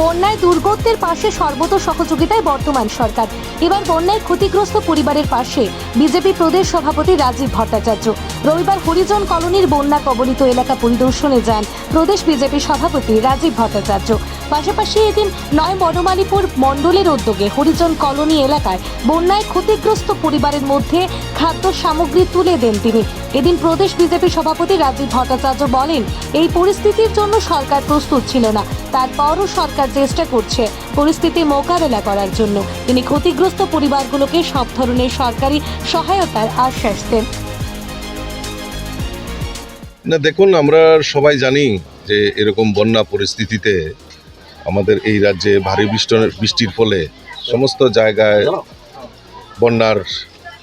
বন্যায় দুর্গতদের পাশে সর্বত সহযোগিতায় বর্তমান সরকার। এবার বন্যায় ক্ষতিগ্রস্ত পরিবারের পাশে বিজেপি প্রদেশ সভাপতি রাজীব ভট্টাচার্য। রবিবার হরিজন কলোনির বন্যা কবলিত এলাকা পরিদর্শনে যান প্রদেশ বিজেপি সভাপতি রাজীব ভট্টাচার্য। পাশাপাশি এদিন নয় বনমালীপুর মণ্ডলের উদ্যোগে হরিজন কলোনি এলাকায় বন্যায় ক্ষতিগ্রস্ত পরিবারের মধ্যে খাদ্য সামগ্রী তুলে দেন তিনি। এদিন প্রদেশ বিজেপি সভাপতি রাজীব ভট্টাচার্য বলেন, এই পরিস্থিতির জন্য সরকার প্রস্তুত ছিল না। তারপরও সরকার চেষ্টা করছে পরিস্থিতি মোকাবেলা করার জন্য। তিনি ক্ষতিগ্রস্ত পরিবারগুলোকে সব ধরনের সরকারি সহায়তার আশ্বাস দেন। না, দেখুন, আমরা সবাই জানি যে এরকম বন্যা পরিস্থিতিতে আমাদের এই রাজ্যে ভারী বৃষ্ট- বৃষ্টির ফলে সমস্ত জায়গায় বন্যার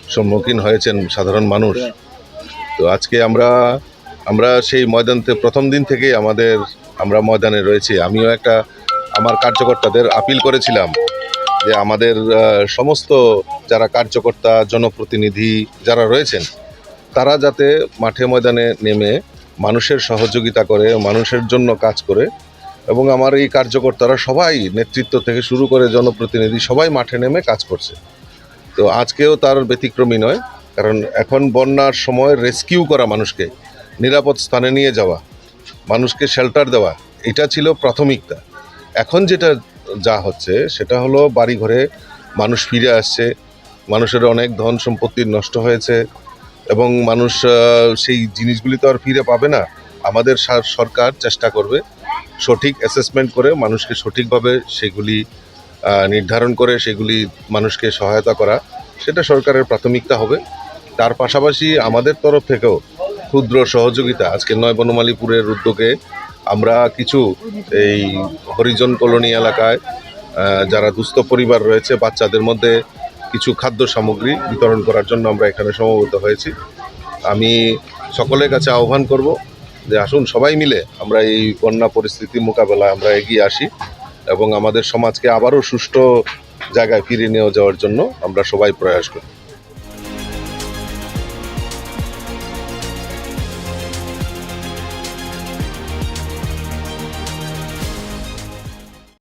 সম্মুখীন হয়েছেন সাধারণ মানুষ। তো আজকে আমরা আমরা সেই ময়দানতে প্রথম দিন থেকে আমাদের, আমরা ময়দানে রয়েছি। আমিও একটা আমার কার্যকর্তাদের আপিল করেছিলাম যে আমাদের সমস্ত যারা কার্যকর্তা, জনপ্রতিনিধি যারা রয়েছেন, তারা যাতে মাঠে ময়দানে নেমে মানুষের সহযোগিতা করে, মানুষের জন্য কাজ করে এবং আমার এই কার্যকর্তারা সবাই নেতৃত্ব থেকে শুরু করে জনপ্রতিনিধি সবাই মাঠে নেমে কাজ করছে। তো আজকেও তার ব্যতিক্রমী নয়, কারণ এখন বন্যার সময় রেস্কিউ করা মানুষকে, নিরাপদ স্থানে নিয়ে যাওয়া, মানুষকে শেল্টার দেওয়া, এটা ছিল প্রাথমিকতা। এখন যেটা যা হচ্ছে, সেটা হলো বাড়িঘরে মানুষ ফিরে আসছে, মানুষের অনেক ধন সম্পত্তি নষ্ট হয়েছে এবং মানুষ সেই জিনিসগুলি তো আর ফিরে পাবে না। আমাদের সরকার চেষ্টা করবে সঠিক অ্যাসেসমেন্ট করে মানুষকে সঠিকভাবে সেগুলি নির্ধারণ করে সেগুলি মানুষকে সহায়তা করা, সেটা সরকারের প্রাথমিকতা হবে। তার পাশাপাশি আমাদের তরফ থেকেও ক্ষুদ্র সহযোগিতা, আজকে নয় বনমালীপুরের উদ্যোগে আমরা কিছু এই হরিজন কলোনি এলাকায় যারা দুস্থ পরিবার রয়েছে, বাচ্চাদের মধ্যে কিছু খাদ্য সামগ্রী বিতরণ করার জন্য আমরা এখানে সমবেত হয়েছি। আমি সকলের কাছে আহ্বান করব যে আসুন সবাই মিলে আমরা এই বন্যা পরিস্থিতি মোকাবেলা আমরা এগিয়ে আসি এবং আমাদের সমাজকে আবারও সুষ্ঠু জায়গায় ফিরিয়ে নিয়ে যাওয়ার জন্য আমরা সবাই প্রয়াস করি।